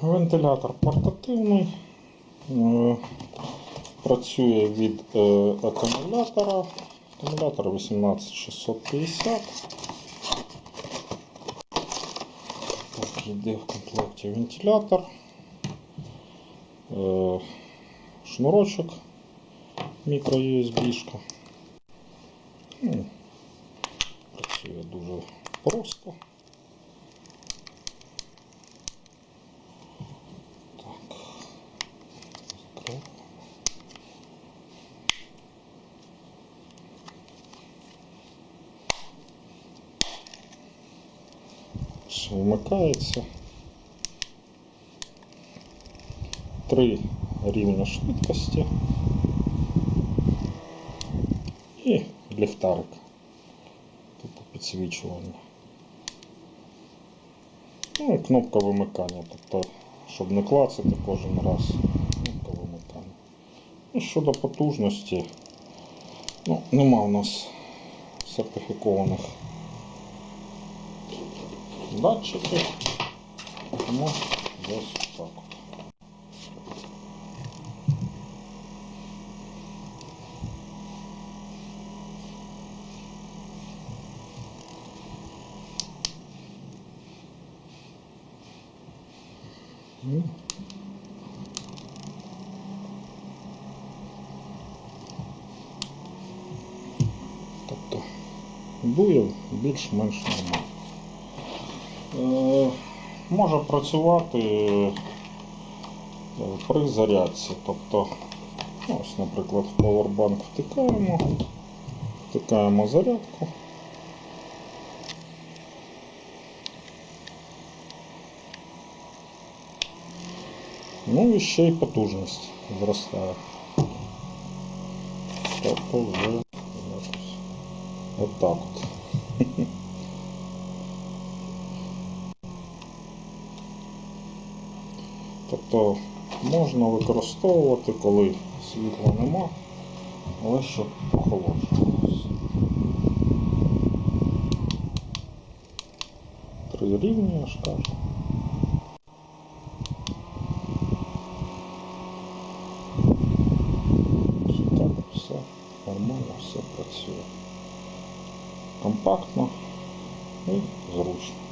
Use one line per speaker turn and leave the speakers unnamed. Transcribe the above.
Вентилятор портативний. Е, Працює від е, акумулятора. Акумулятор 18650. Так, йде в комплекті вентилятор. Е, Шнурочок мікро USB-шка. Ну, Працює дуже просто. Все вмикається. Три рівня швидкості і ліхтарик. Типу підсвічування. Ну і кнопка вимикання, тобто, щоб не клацати кожен раз. Кнопка вимикання. І щодо потужності, ну, нема у нас сертифікованих датчиків, тому десь так. от. Ну. Тобто дує більш-менш нормально. Е, може працювати е, при зарядці. Тобто, ну, ось, наприклад, в Powerbank втикаємо, втикаємо зарядку. Ну і ще й потужність зростає. Тобто вже якось отак от. Тобто можна використовувати, коли світла нема, але щоб охолоджувалося. Кажу. Все так, все нормально, все працює. Компактно і зручно.